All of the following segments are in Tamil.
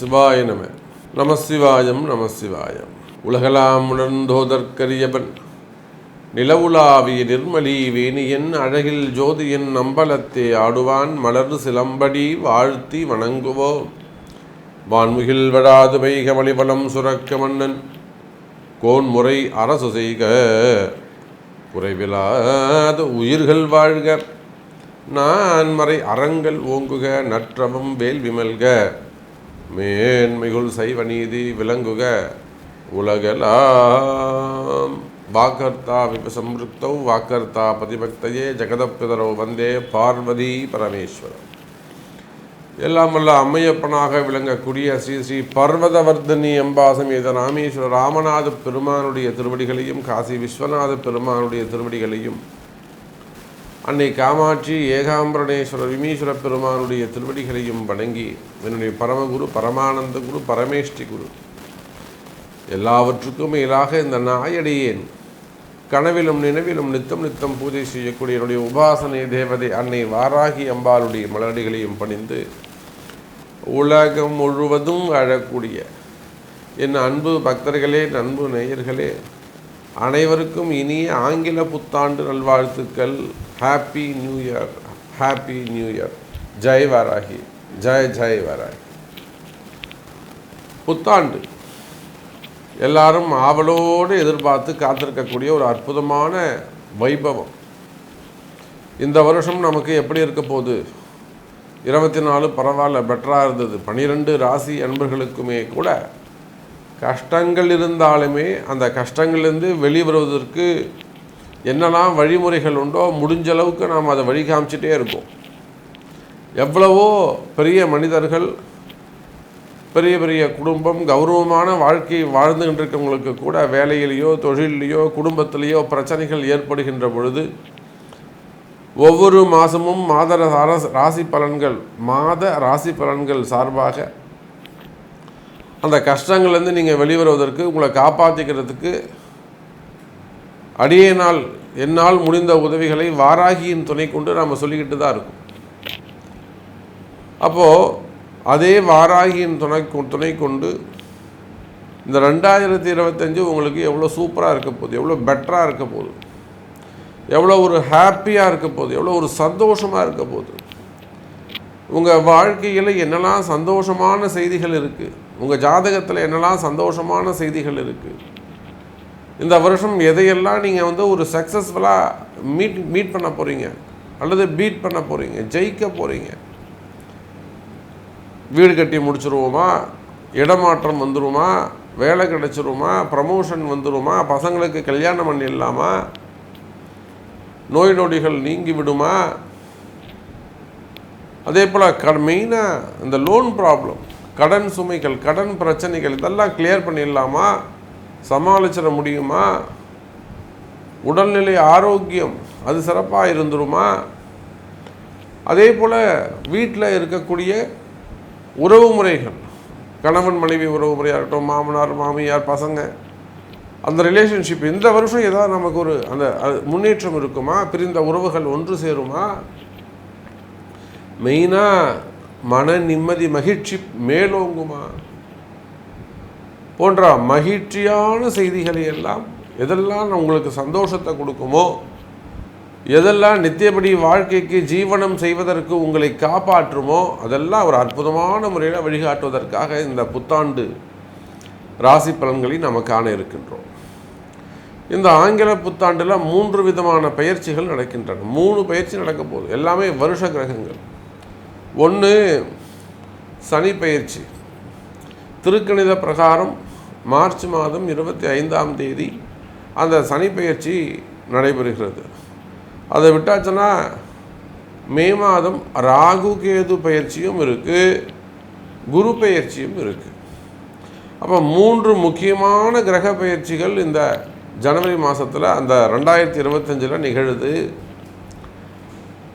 சிவாய நம. நம சிவாயம் நம சிவாயம். உலகலாம் உணர்ந்தோதற்கரியவன். நிலவுலாவிய நிர்மலி வேணியன் அழகில் ஜோதியன் நம்பலத்தே ஆடுவான் மலர் சிலம்படி வாழ்த்தி வணங்குவோம். வான்முகில் வடாது வைக வழிபலம் சுரக்க மன்னன். கோன்முறை அரசு செய்க. குறைவிலாத உயிர்கள் வாழ்க. நான் மறை அறங்கள் ஓங்குக நற்றவம் வேல் விமல்க மேன்மிகுள் சைவ நீதி விளங்குக உலகலாம். வாக்கர்த்தா விபசம்ருக்தௌ வாக்கர்த்தா பதிபக்தையே ஜெகதப்பிதரோ வந்தே பார்வதி பரமேஸ்வரம் எல்லாம் வல்ல அம்மையப்பனாக விளங்கக்கூடிய ஸ்ரீ ஸ்ரீ பர்வதவர்தனி அம்பாசமேத ராமேஸ்வர ராமநாத பெருமானுடைய திருவடிகளையும் காசி விஸ்வநாத பெருமானுடைய திருவடிகளையும் அன்னை காமாட்சி ஏகாம்பரணேஸ்வர விமீஸ்வர பெருமானுடைய திருவடிகளையும் வணங்கி என்னுடைய பரமகுரு பரமானந்த குரு பரமேஷ்டி குரு எல்லாவற்றுக்கும் மேலாக இந்த நாயடியேன். கனவிலும் நினைவிலும் நித்தம் நித்தம் பூஜை செய்யக்கூடிய என்னுடைய உபாசனை தேவதை அன்னை வாராகி அம்பாளுடைய மலரடிகளையும் பணிந்து உலகம் முழுவதும் அழக்கூடிய என் அன்பு பக்தர்களே அன்பு நேயர்களே அனைவருக்கும் இனிய ஆங்கில புத்தாண்டு நல்வாழ்த்துக்கள். Happy new year happy new year Jai Varahi ஜெய் ஜெய் வாராகி புத்தாண்டு. எல்லாரும் ஆவலோடு எதிர்பார்த்து காத்திருக்கக்கூடிய ஒரு அற்புதமான வைபவம். இந்த வருஷம் நமக்கு எப்படி இருக்க போகுது? இருபத்தி நாலு பரவாயில்ல பெட்டராக இருந்தது. பனிரெண்டு ராசி அன்பர்களுக்குமே கூட கஷ்டங்கள் இருந்தாலுமே அந்த கஷ்டங்கள்லேருந்து வெளிவருவதற்கு என்னெல்லாம் வழிமுறைகள் உண்டோ முடிஞ்ச அளவுக்கு நாம் அதை வழி காமிச்சிட்டே இருக்கோம் எவ்வளவோ பெரிய மனிதர்கள் பெரிய பெரிய குடும்பம் கௌரவமான வாழ்க்கை வாழ்ந்துகிட்டு இருக்கவங்களுக்கு கூட வேலையிலேயோ தொழிலையோ குடும்பத்திலேயோ பிரச்சனைகள் ஏற்படுகின்ற பொழுது ஒவ்வொரு மாதமும் மாத ராசி பலன்கள் மாத ராசி பலன்கள் சார்பாக அந்த கஷ்டங்கள்லேருந்து நீங்கள் வெளிவருவதற்கு உங்களை காப்பாற்றிக்கிறதுக்கு அடியேனால் என்னால் முடிந்த உதவிகளை வாராகியின் துணை கொண்டு நாம் சொல்லிக்கிட்டு தான் இருக்கும். அப்போது அதே வாராகியின் துணை துணை கொண்டு இந்த ரெண்டாயிரத்தி இருபத்தஞ்சு உங்களுக்கு எவ்வளோ சூப்பராக இருக்க போகுது எவ்வளோ பெட்டராக இருக்க போகுது எவ்வளோ ஒரு ஹாப்பியாக இருக்க போகுது எவ்வளோ ஒரு சந்தோஷமாக இருக்க போகுது. உங்கள் வாழ்க்கையில் என்னெல்லாம் சந்தோஷமான செய்திகள் இருக்குது உங்கள் ஜாதகத்தில் என்னெல்லாம் சந்தோஷமான செய்திகள் இருக்குது இந்த வருஷம் எதையெல்லாம் நீங்கள் வந்து ஒரு சக்ஸஸ்ஃபுல்லாக மீட் மீட் பண்ண போகிறீங்க அல்லது பீட் பண்ண போகிறீங்க ஜெயிக்க போகிறீங்க வீடு கட்டி முடிச்சிருவோமா? இடமாற்றம் வந்துருமா? வேலை கிடச்சிருமா? ப்ரமோஷன் வந்துருமா? பசங்களுக்கு கல்யாணம் பண்ணிடலாமா? நோய் நொடிகள் நீங்கி விடுமா? அதே போல் க மெயினாக இந்த லோன் ப்ராப்ளம் கடன் சுமைகள் கடன் பிரச்சனைகள் இதெல்லாம் கிளியர் பண்ணிடலாமா? சமாளிச்சிட முடியுமா? உடல்நிலை ஆரோக்கியம் அது சிறப்பாக இருந்துருமா? அதே போல் வீட்டில் இருக்கக்கூடிய உறவு முறைகள் கணவன் மனைவி உறவு முறையாக இருக்கட்டும் மாமனார் மாமியார் பசங்க அந்த ரிலேஷன்ஷிப் இந்த வருஷம் ஏதாவது நமக்கு ஒரு அந்த அது முன்னேற்றம் இருக்குமா? பிரிந்த உறவுகள் ஒன்று சேருமா? மெயினாக மன நிம்மதி மகிழ்ச்சி மேலோங்குமா? போன்ற மகிழ்ச்சியான செய்திகளை எல்லாம் எதெல்லாம் உங்களுக்கு சந்தோஷத்தை கொடுக்குமோ எதெல்லாம் நித்தியபடி வாழ்க்கைக்கு ஜீவனம் செய்வதற்கு உங்களை காப்பாற்றுமோ அதெல்லாம் ஒரு அற்புதமான முறையில் வழிகாட்டுவதற்காக இந்த புத்தாண்டு ராசி பலன்களை நம்ம காண இருக்கின்றோம். இந்த ஆங்கில புத்தாண்டில் மூன்று விதமான பயிற்சிகள் நடக்கின்றன. மூணு பயிற்சி நடக்க போகுது. எல்லாமே வருஷ கிரகங்கள். ஒன்று சனி பயிற்சி. திருக்கணித பிரகாரம் மார்ச் மாதம் இருபத்தி ஐந்தாம் தேதி அந்த சனி பயிற்சி நடைபெறுகிறது. அதை விட்டாச்சுன்னா மே மாதம் ராகு கேது பயிற்சியும் இருக்குது குரு பயிற்சியும் இருக்குது அப்போ மூன்று முக்கியமான கிரக பயிற்சிகள் இந்த ஜனவரி மாதத்தில் அந்த ரெண்டாயிரத்தி இருபத்தஞ்சில் நிகழுது.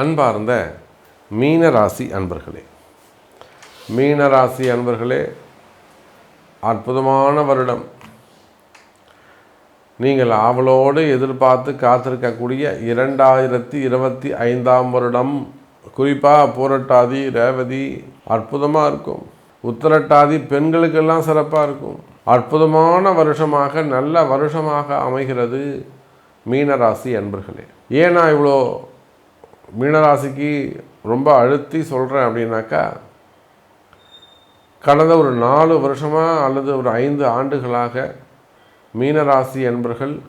அன்பார்ந்த மீனராசி அன்பர்களே மீனராசி அன்பர்களே அற்புதமான வருடம். நீங்கள் ஆவலோடு எதிர்பார்த்து காத்திருக்கக்கூடிய இரண்டாயிரத்தி இருபத்தி ஐந்தாம் வருடம். குறிப்பாக பூரட்டாதி ரேவதி அற்புதமாக இருக்கும். உத்தரட்டாதி பெண்களுக்கெல்லாம் சிறப்பாக இருக்கும். அற்புதமான வருஷமாக நல்ல வருஷமாக அமைகிறது மீனராசி அன்பர்களே. ஏன்னா இவ்வளோ மீனராசிக்கு ரொம்ப அழுத்தி சொல்கிறேன் அப்படின்னாக்கா கடந்த ஒரு நாலு வருஷமாக அல்லது ஒரு ஐந்து ஆண்டுகளாக மீனராசி என்பர்கள்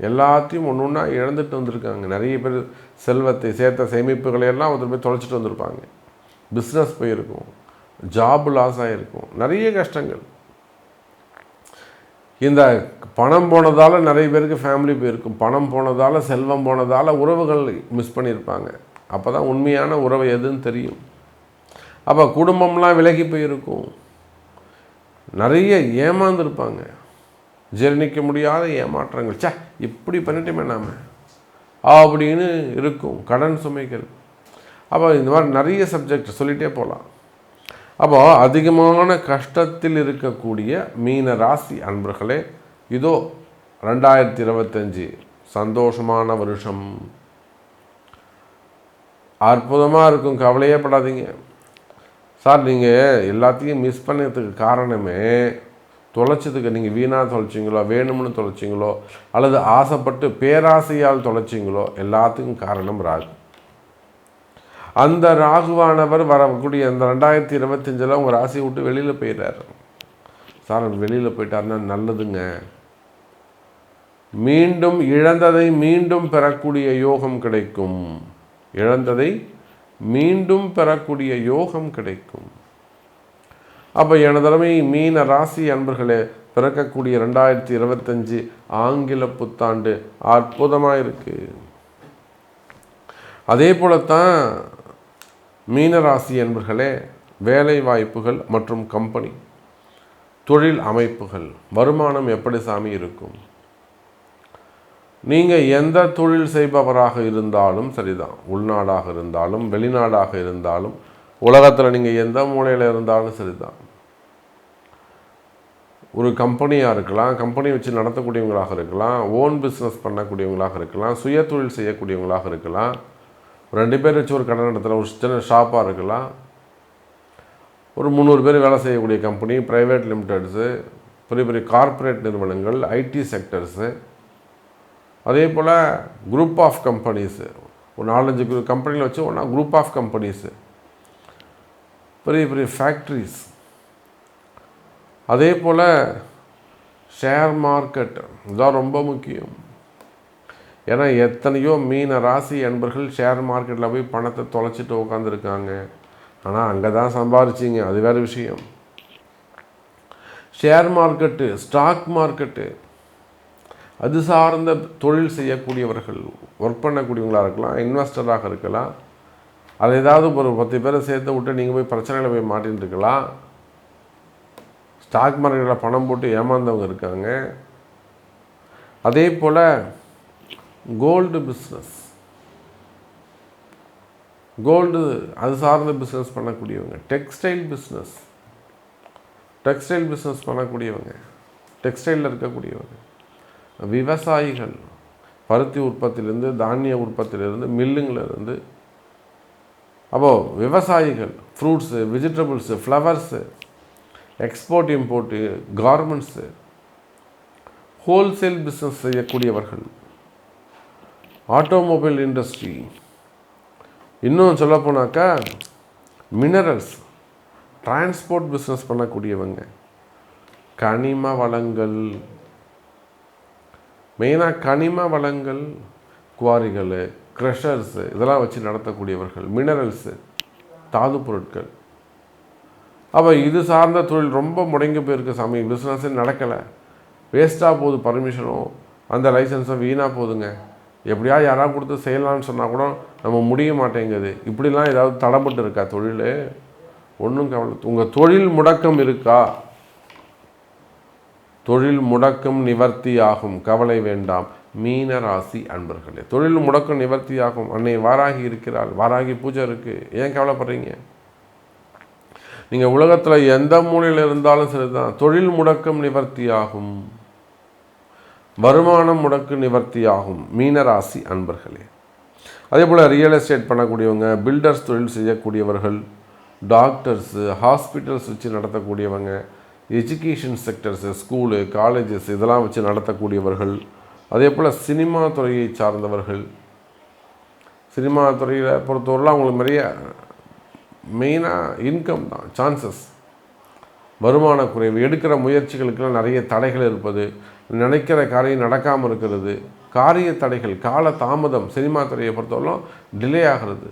எல்லாத்தையும் ஒன்று ஒன்றா இழந்துட்டு வந்திருக்காங்க. நிறைய பேர் செல்வத்தை சேர்த்த சேமிப்புகளை எல்லாம் ஒருத்தர் போய் தொலைச்சிட்டு வந்திருப்பாங்க. பிஸ்னஸ் போயிருக்கும். ஜாப் லாஸ் ஆகிருக்கும் நிறைய கஷ்டங்கள். இந்த பணம் போனதால் நிறைய பேருக்கு ஃபேமிலி போயிருக்கும். பணம் போனதால் செல்வம் போனதால் உறவுகள் மிஸ் பண்ணியிருப்பாங்க. அப்போ தான் உண்மையான உறவு எதுன்னு தெரியும். அப்போ குடும்பம்லாம் விலகி போயிருக்கும். நிறைய ஏமாந்துருப்பாங்க. ஜீர்ணிக்க முடியாத ஏமாற்றங்கள். சே இப்படி பண்ணிட்டோமே நாம். அப்படின்னு இருக்கும். கடன் சுமைகள். அப்போ இந்த மாதிரி நிறைய சப்ஜெக்ட் சொல்லிகிட்டே போகலாம் அப்போ அதிகமான கஷ்டத்தில் இருக்கக்கூடிய மீன ராசி அன்பர்களே இதோ ரெண்டாயிரத்தி இருபத்தஞ்சி சந்தோஷமான வருஷம். அற்புதமாக இருக்கும் கவலையே படாதீங்க. சார் நீங்கள் எல்லாத்தையும் மிஸ் பண்ணதுக்கு காரணமே தொலைச்சதுக்கு நீங்கள் வீணாக தொலைச்சிங்களோ வேணும்னு தொலைச்சிங்களோ அல்லது ஆசைப்பட்டு பேராசையால் தொலைச்சிங்களோ எல்லாத்துக்கும் காரணம் ராகு. அந்த ராகுவானவர் வரக்கூடிய அந்த ரெண்டாயிரத்தி இருபத்தஞ்சில் உங்கள் ராசியை விட்டு வெளியில் போயிடுறாரு. சார் வெளியில் போயிட்டாருன்னா நல்லதுங்க. மீண்டும் இழந்ததை மீண்டும் பெறக்கூடிய யோகம் கிடைக்கும். இழந்ததை மீண்டும் பெறக்கூடிய யோகம் கிடைக்கும். அப்போ எனதலைமை மீன ராசி அன்பர்களே பிறக்கக்கூடிய ரெண்டாயிரத்தி இருபத்தஞ்சி ஆங்கில புத்தாண்டு அற்புதமாக இருக்குது அதே போலத்தான் மீனராசி என்பர்களே வேலை வாய்ப்புகள் மற்றும் கம்பெனி தொழில் அமைப்புகள் வருமானம் எப்படி சாமி இருக்கும்? நீங்கள் எந்த தொழில் செய்பவராக இருந்தாலும் சரிதான். உள்நாடாக இருந்தாலும் வெளிநாடாக இருந்தாலும் உலகத்தில் நீங்கள் எந்த மூலையில் இருந்தாலும் சரிதான். ஒரு கம்பெனியாக இருக்கலாம் கம்பெனி வச்சு நடத்தக்கூடியவங்களாக இருக்கலாம் ஓன் பிஸ்னஸ் பண்ணக்கூடியவங்களாக இருக்கலாம் சுய தொழில் செய்யக்கூடியவங்களாக இருக்கலாம் ரெண்டு பேர் வச்சு ஒரு கடை நடத்துகிற ஒரு சின்ன ஷாப்பாக இருக்கலாம். ஒரு முந்நூறு பேர் வேலை செய்யக்கூடிய கம்பெனி ப்ரைவேட் லிமிடெட்ஸு பெரிய பெரிய கார்ப்பரேட் நிறுவனங்கள் ஐடி செக்டர்ஸு அதே போல் குரூப் ஆஃப் கம்பெனிஸு ஒரு நாலஞ்சு கம்பெனியில் வச்சு ஒன்றா குரூப் ஆஃப் கம்பெனிஸு பெரிய பெரிய ஃபேக்ட்ரிஸ் அதே போல் ஷேர் மார்க்கெட் இதுதான் ரொம்ப முக்கியம். ஏன்னா எத்தனையோ மீன ராசி அன்பர்கள் ஷேர் மார்க்கெட்டில் போய் பணத்தை தொலைச்சிட்டு உட்காந்துருக்காங்க ஆனால் அங்கே தான் சம்பாரிச்சிங்க. அது வேறு விஷயம். ஷேர் மார்க்கெட்டு ஸ்டாக் மார்க்கெட்டு அது சார்ந்த தொழில் செய்யக்கூடியவர்கள் ஒர்க் பண்ணக்கூடியவங்களாக இருக்கலாம் இன்வெஸ்டராக இருக்கலாம். அது ஏதாவது ஒரு பத்து பேரை சேர்த்து விட்டு நீங்கள் போய் பிரச்சனையில் போய் மாட்டின்னு இருக்கலாம். ஸ்டாக் மார்க்கெட்டில் பணம் போட்டு ஏமாந்தவங்க இருக்காங்க. அதே போல் கோல்டு பிஸ்னஸ் கோல்டு அது சார்ந்த பிஸ்னஸ் பண்ணக்கூடியவங்க. டெக்ஸ்டைல் பிஸ்னஸ் டெக்ஸ்டைல் பிஸ்னஸ் பண்ணக்கூடியவங்க. டெக்ஸ்டைலில் இருக்கக்கூடியவங்க. விவசாயிகள். பருத்தி உற்பத்தியிலேருந்து தானிய உற்பத்தியிலேருந்து மில்லுங்கிலேருந்து அப்போது விவசாயிகள். Fruits vegetables flowers export import garments wholesale business செய்யக்கூடியவர்கள். Automobile industry. இன்னும் சொல்லப்போனாக்கா மினரல்ஸ் டிரான்ஸ்போர்ட் பிஸ்னஸ் பண்ணக்கூடியவங்க. கனிம வளங்கள் மெயினாக கனிம வளங்கள் குவாரிகள் க்ரெஷர்ஸு இதெல்லாம் வச்சு நடத்தக்கூடியவர்கள் மினரல்ஸு தாது பொருட்கள். அப்போ இது சார்ந்த தொழில் ரொம்ப முடங்கி போயிருக்கு சாமி. பிஸ்னஸே நடக்கலை. வேஸ்ட்டாக போகுது பர்மிஷனும் அந்த லைசன்ஸும் வீணாக போகுதுங்க. எப்படியா யாராவது கொடுத்து செய்யலாம்னு சொன்னால் கூட நம்ம முடிய மாட்டேங்குது. இப்படிலாம் ஏதாவது தடப்பட்டு இருக்கா தொழில்? ஒன்றும் கவலை உங்கள் தொழில் முடக்கம் இருக்கா? தொழில் முடக்கம் நிவர்த்தி ஆகும். கவலை வேண்டாம். மீன ராசி அன்பர்களே தொழில் முடக்கம் நிவர்த்தி ஆகும். அன்னை வாராகி இருக்கிறாள். வாராகி பூஜை இருக்குது ஏன் கவலைப்படுறீங்க? நீங்கள் உலகத்தில் எந்த மூலையில் இருந்தாலும் சரிதான். தொழில் முடக்கம் நிவர்த்தி ஆகும். வருமானம் முடக்கு நிவர்த்தியாகும் மீனராசி அன்பர்களே. அதே போல் ரியல் எஸ்டேட் பண்ணக்கூடியவங்க பில்டர்ஸ் தொழில் செய்யக்கூடியவர்கள் டாக்டர்ஸு ஹாஸ்பிட்டல்ஸ் வச்சு நடத்தக்கூடியவங்க எஜுகேஷன் செக்டர்ஸு ஸ்கூலு காலேஜஸ் இதெல்லாம் வச்சு நடத்தக்கூடியவர்கள் அதே போல் சினிமா துறையை சார்ந்தவர்கள். சினிமா துறையில் பொறுத்தவரைலாம் அவங்களுக்கு நிறைய மெயினாக இன்கம் தான் சான்சஸ் வருமான குறைவு எடுக்கிற முயற்சிகளுக்கெல்லாம் நிறைய தடைகள் இருப்பது நினைக்கிற காரியம் நடக்காமல் இருக்கிறது. காரிய தடைகள் கால தாமதம் சினிமா துறையை பொறுத்தவரைக்கும் டிலே ஆகிறது.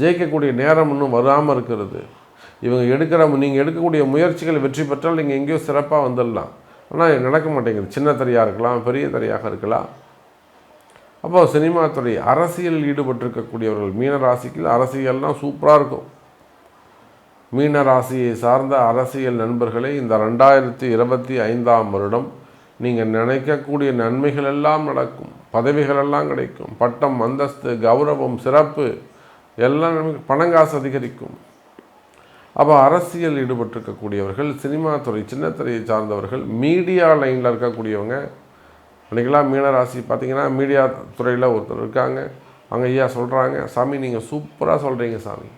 ஜெயிக்கக்கூடிய நேரம் இன்னும் வராமல் இருக்கிறது. இவங்க எடுக்கிற நீங்கள் எடுக்கக்கூடிய முயற்சிகள் வெற்றி பெற்றால் நீங்கள் எங்கேயோ சிறப்பாக வந்துடலாம். ஆனால் நடக்க மாட்டேங்குது. சின்ன தரையாக இருக்கலாம் பெரிய தரையாக இருக்கலாம். அப்போ சினிமா துறை அரசியலில் ஈடுபட்டிருக்கக்கூடியவர்கள் மீன ராசிக்கு அரசியல்லாம் சூப்பராக இருக்கும். மீன ராசியை சார்ந்த அரசியல் நண்பர்களே இந்த ரெண்டாயிரத்தி இருபத்தி ஐந்தாம் வருடம் நீங்கள் நினைக்கக்கூடிய நன்மைகள் எல்லாம் நடக்கும் பதவிகள் எல்லாம் கிடைக்கும் பட்டம் அந்தஸ்து கௌரவம் சிறப்பு எல்லாம் பணங்காசு அதிகரிக்கும். அப்போ அரசியல் ஈடுபட்டிருக்கக்கூடியவர்கள் சினிமா துறை சின்னத்துறையை சார்ந்தவர்கள் மீடியா லைனில் இருக்கக்கூடியவங்க அன்றைக்கெல்லாம் மீனராசி பார்த்தீங்கன்னா மீடியா துறையில் ஒருத்தர் இருக்காங்க. அங்கே ஐயா சொல்கிறாங்க சாமி நீங்கள் சூப்பராக சொல்கிறீங்க சாமி.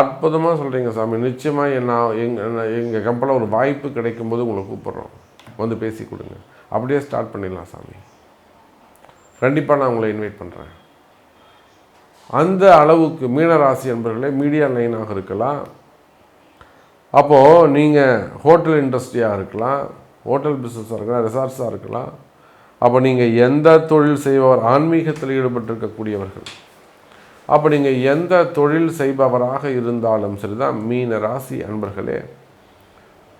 அற்புதமாக சொல்கிறீங்க சாமி. நிச்சயமாக என்ன எங்கள் எங்கள் கம்பெனியில் ஒரு வாய்ப்பு கிடைக்கும்போது உங்களை கூப்பிட்றோம். வந்து பேசி கொடுங்க. அப்படியே ஸ்டார்ட் பண்ணிடலாம் சாமி. கண்டிப்பாக நான் உங்களை இன்வைட் பண்ணுறேன் அந்த அளவுக்கு மீனராசி என்பர்களே மீடியா லைனாக இருக்கலாம். அப்போது நீங்கள் ஹோட்டல் இண்டஸ்ட்ரியாக இருக்கலாம் ஹோட்டல் பிஸ்னஸாக இருக்கலாம் ரிசார்ட்ஸாக இருக்கலாம். அப்போ நீங்கள் எந்த தொழில் செய்பவர் ஆன்மீகத்தில் ஈடுபட்டிருக்கக்கூடியவர்கள். அப்போ நீங்கள் எந்த தொழில் செய்பவராக இருந்தாலும் சரிதான் மீன ராசி அன்பர்களே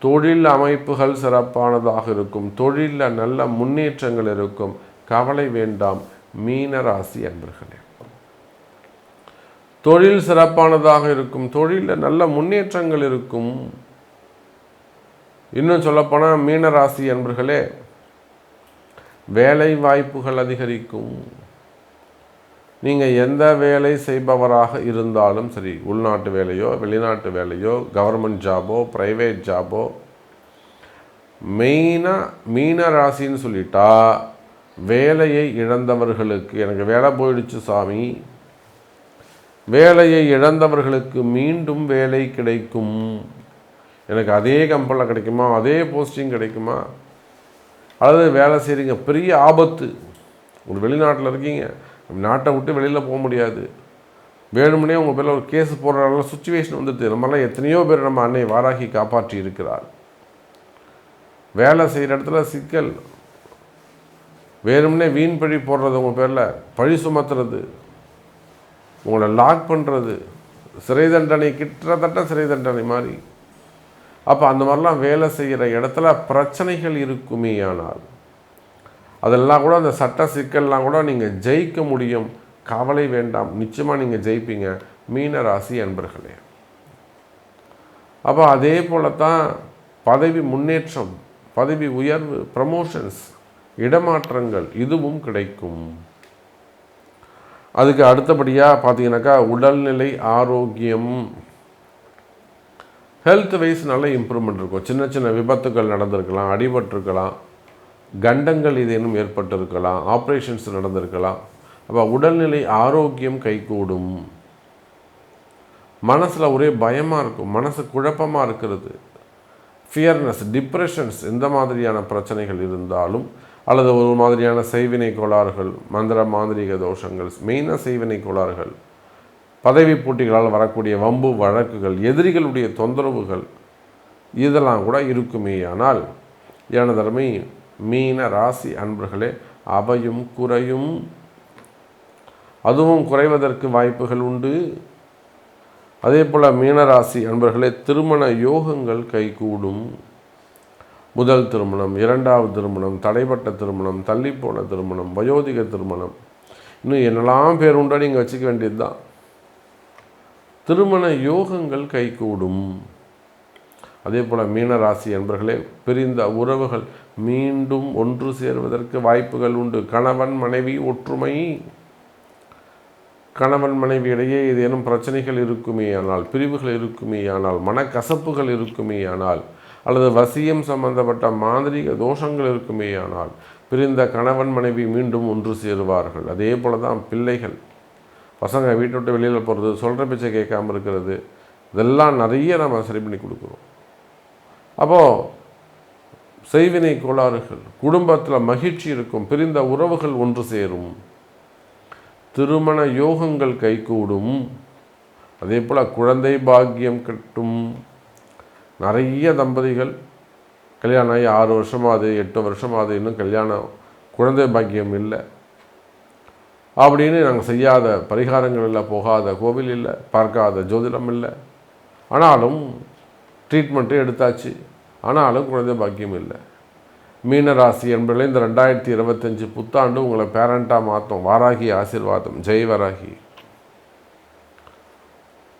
தொழில் அமைப்புகள் சிறப்பானதாக இருக்கும். தொழிலில் நல்ல முன்னேற்றங்கள் இருக்கும். கவலை வேண்டாம். மீன ராசி அன்பர்களே. தொழில் சிறப்பானதாக இருக்கும். தொழிலில் நல்ல முன்னேற்றங்கள் இருக்கும். இன்னும் சொல்லப்போனால் மீனராசி அன்பர்களே வேலை வாய்ப்புகள் அதிகரிக்கும். நீங்கள் எந்த வேலை செய்பவராக இருந்தாலும் சரி உள்நாட்டு வேலையோ வெளிநாட்டு வேலையோ கவர்மெண்ட் ஜாபோ ப்ரைவேட் ஜாபோ மெயினாக மீன ராசின்னு சொல்லிட்டா வேலையை இழந்தவர்களுக்கு எனக்கு வேலை போயிடுச்சு சாமி வேலையை இழந்தவர்களுக்கு மீண்டும் வேலை கிடைக்கும். எனக்கு அதே கம்பெனியில் கிடைக்குமா? அதே போஸ்டிங் கிடைக்குமா? அல்லது வேலை செய்கிறீங்க பெரிய ஆபத்து. ஒரு வெளிநாட்டில் இருக்கீங்க நாட்டை விட்டு வெளியில் போக முடியாது. வேணும்னே உங்கள் பேரில் ஒரு கேஸ் போடுற சுச்சுவேஷன் வந்துட்டு நம்மளாம் எத்தனையோ பேர் நம்ம அன்னை வாராகி காப்பாற்றி இருக்கிறார். வேலை செய்கிற இடத்துல சிக்கல். வேணும்னே வீண் பழி போடுறது உங்கள் பேரில். பழி சுமத்துறது. உங்களை லாக் பண்ணுறது சிறை தண்டனை கிட்டத்தட்ட சிறை தண்டனை மாதிரி. அப்போ அந்த மாதிரிலாம் வேலை செய்கிற இடத்துல பிரச்சனைகள் இருக்குமே ஆனால் அதெல்லாம் கூட அந்த சட்ட சிக்கல்லாம் கூட நீங்கள் ஜெயிக்க முடியும். கவலை வேண்டாம். நிச்சயமாக நீங்கள் ஜெயிப்பீங்க. மீன ராசி அன்பர்களே. அப்போ அதே போல தான் பதவி முன்னேற்றம் பதவி உயர்வு ப்ரமோஷன்ஸ் இடமாற்றங்கள் இதுவும் கிடைக்கும். அதுக்கு அடுத்தபடியாக பார்த்தீங்கன்னாக்கா உடல்நிலை ஆரோக்கியம். ஹெல்த் வைஸ் நல்ல இம்ப்ரூவ்மெண்ட் இருக்கும். சின்ன சின்ன விபத்துகள் நடந்திருக்கலாம் அடிபட்டிருக்கலாம். கண்டங்கள் ஏதேனும் ஏற்பட்டிருக்கலாம் ஆப்ரேஷன்ஸ் நடந்திருக்கலாம். அப்போ உடல்நிலை ஆரோக்கியம் கைகூடும். மனசில் ஒரே பயமாக இருக்கும். மனசு குழப்பமாக இருக்கிறது. ஃபியர்னஸ் டிப்ரெஷன்ஸ் இந்த மாதிரியான பிரச்சனைகள் இருந்தாலும் அல்லது ஒரு மாதிரியான செய்வினை கோளாறுகள் மந்திர மாந்திரிக தோஷங்கள் மெயினாக செய்வினை கோளாறுகள் பதவி போட்டிகளால் வரக்கூடிய வம்பு வழக்குகள் எதிரிகளுடைய தொந்தரவுகள் இதெல்லாம் கூட இருக்குமே ஆனால் எனதருமை மீன ராசி அன்பர்களே அவையும் குறையும். அதுவும் குறைவதற்கு வாய்ப்புகள் உண்டு. அதே போல் மீனராசி அன்பர்களே திருமண யோகங்கள் கைகூடும். முதல் திருமணம் இரண்டாவது திருமணம் தடைப்பட்ட திருமணம் தள்ளிப்போன திருமணம் வயோதிக திருமணம். இன்னும் என்னெல்லாம் பேர் உண்டோ நீங்கள் வச்சுக்க வேண்டியது தான் திருமண யோகங்கள் கைகூடும். அதே போல் மீனராசி என்பர்களே பிரிந்த உறவுகள் மீண்டும் ஒன்று சேருவதற்கு வாய்ப்புகள் உண்டு. கணவன் மனைவி ஒற்றுமை. கணவன் மனைவி இடையே ஏதேனும் பிரச்சனைகள் இருக்குமேயானால் பிரிவுகள் இருக்குமேயானால் மனக்கசப்புகள் இருக்குமேயானால் அல்லது வசியம் சம்பந்தப்பட்ட மாந்திரிக தோஷங்கள் இருக்குமேயானால் பிரிந்த கணவன் மனைவி மீண்டும் ஒன்று சேருவார்கள். அதே போல தான் பிள்ளைகள். பசங்க வீட்டை விட்டு வெளியில் போகிறது சொல்கிற பிச்சை கேட்காம இருக்கிறது இதெல்லாம் நிறைய நம்ம சரி பண்ணி கொடுக்குறோம். அப்போது செய்வினை கோளாறுகள். குடும்பத்தில் மகிழ்ச்சி இருக்கும். பிரிந்த உறவுகள் ஒன்று சேரும். திருமண யோகங்கள் கைகூடும். அதே போல் குழந்தை பாக்கியம் கட்டும். நிறைய தம்பதிகள் கல்யாணம் ஆகி ஆறு வருஷமாவது எட்டு வருஷமாவது இன்னும் கல்யாணம் குழந்தை பாக்கியம் இல்லை. அப்படின்னு நாங்கள் செய்யாத பரிகாரங்கள் இல்லை போகாத கோவில் இல்லை பார்க்காத ஜோதிடம் இல்லை. ஆனாலும் ட்ரீட்மெண்ட்டு எடுத்தாச்சு. ஆனாலும் குழந்தை பாக்கியம் இல்லை. மீனராசி என்பதில் இந்த ரெண்டாயிரத்தி இருபத்தஞ்சி புத்தாண்டு உங்களை பேரண்ட்டாக மாற்றும். வாராகி ஆசிர்வாதம். ஜெய் வராகி.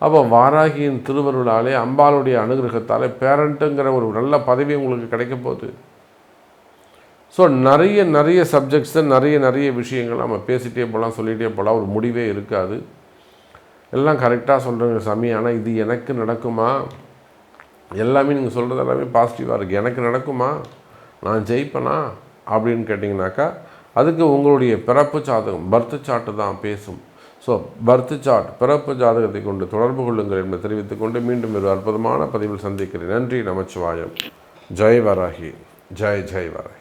அப்போ வாராகியின் திருவருளாலே அம்பாளுடைய அனுகிரகத்தாலே பேரண்ட்டுங்கிற ஒரு நல்ல பதவி உங்களுக்கு கிடைக்க போகுது. ஸோ நிறைய நிறைய சப்ஜெக்ட்ஸு நிறைய நிறைய விஷயங்கள் நம்ம பேசிகிட்டே போகலாம் சொல்லிகிட்டே போகலாம். ஒரு முடிவே இருக்காது. எல்லாம் கரெக்டாக சொல்கிறேங்க சாமி. ஆனால் இது எனக்கு நடக்குமா? எல்லாமே நீங்கள் சொல்கிறது எல்லாமே பாசிட்டிவாக இருக்குது எனக்கு நடக்குமா? நான் ஜெயிப்பேனா? அப்படின்னு கேட்டிங்கனாக்கா அதுக்கு உங்களுடைய பிறப்பு சாதகம் பர்த்து சாட்டு தான் பேசும். ஸோ பர்த்து சாட் பிறப்பு ஜாதகத்தை கொண்டு தொடர்பு கொள்ளுங்கள் என்று தெரிவித்துக்கொண்டு மீண்டும் ஒரு அற்புதமான பதிவில் சந்திக்கிறேன். நன்றி நமச்சிவாயம். ஜெய் வராகி. ஜெய் ஜெய் வராகி.